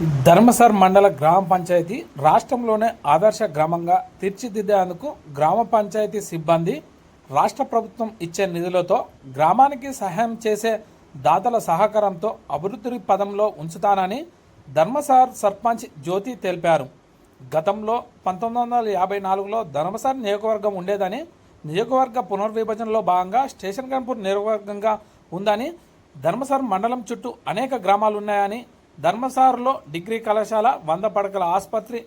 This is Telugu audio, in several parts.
ధర్మసర్ మండల గ్రామ పంచాయతీ రాష్ట్రంలోనే ఆదర్శ గ్రామంగా తీర్చిదిద్దేందుకు గ్రామ పంచాయతీ సిబ్బంది రాష్ట్ర ప్రభుత్వం ఇచ్చే నిధులతో గ్రామానికి సహాయం చేసే దాతల సహకారంతో అభివృద్ధి పదంలో ఉంచుతానని ధర్మసార్ సర్పంచ్ జ్యోతి తెలిపారు. గతంలో పంతొమ్మిది వందల యాభై నాలుగులో ధర్మసార్ నియోజకవర్గం ఉండేదని నియోజకవర్గ పునర్విభజనలో భాగంగా స్టేషన్ గన్పూర్ నియోజకవర్గంగా ఉందని ధర్మసార్ మండలం చుట్టూ అనేక గ్రామాలు ఉన్నాయని ధర్మసార్లో డిగ్రీ కళాశాల వంద పడకల ఆసుపత్రి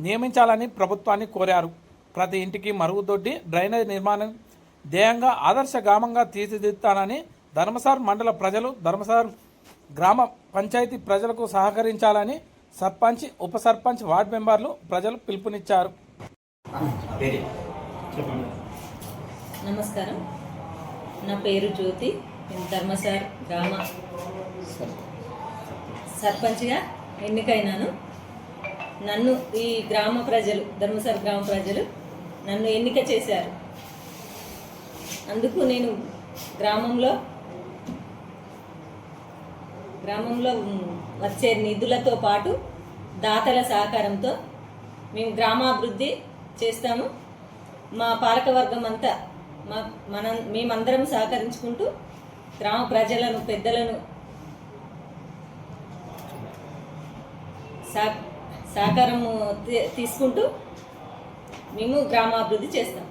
నియమించాలని ప్రభుత్వాన్ని కోరారు. ప్రతి ఇంటికి మరుగుదొడ్డి డ్రైనేజ్ నిర్మాణం ధ్యేయంగా ఆదర్శ గ్రామంగా తీర్చిదిద్దుతానని ధర్మసార్ మండల ప్రజలు ధర్మసార్ గ్రామ పంచాయతీ ప్రజలకు సహకరించాలని సర్పంచ్ ఉప సర్పంచ్ వార్డు మెంబర్లు ప్రజలు పిలుపునిచ్చారు. నమస్కారం. నా పేరు జ్యోతి. నేను ధర్మసార్ గ్రామ సర్పంచ్గా ఎన్నికైనాను. నన్ను ఈ గ్రామ ప్రజలు ధర్మసర గ్రామ ప్రజలు నన్ను ఎన్నిక చేశారు. అందుకు నేను గ్రామంలో గ్రామంలో వచ్చే నిధులతో పాటు దాతల సహకారంతో మేము గ్రామాభివృద్ధి చేస్తాము. మా పాలకవర్గం అంతా మా మనం మేమందరం సహకరించుకుంటూ గ్రామ ప్రజలను పెద్దలను సహకారము తీ- తీసుకుంటూ మేము గ్రామాభివృద్ధి చేస్తాం.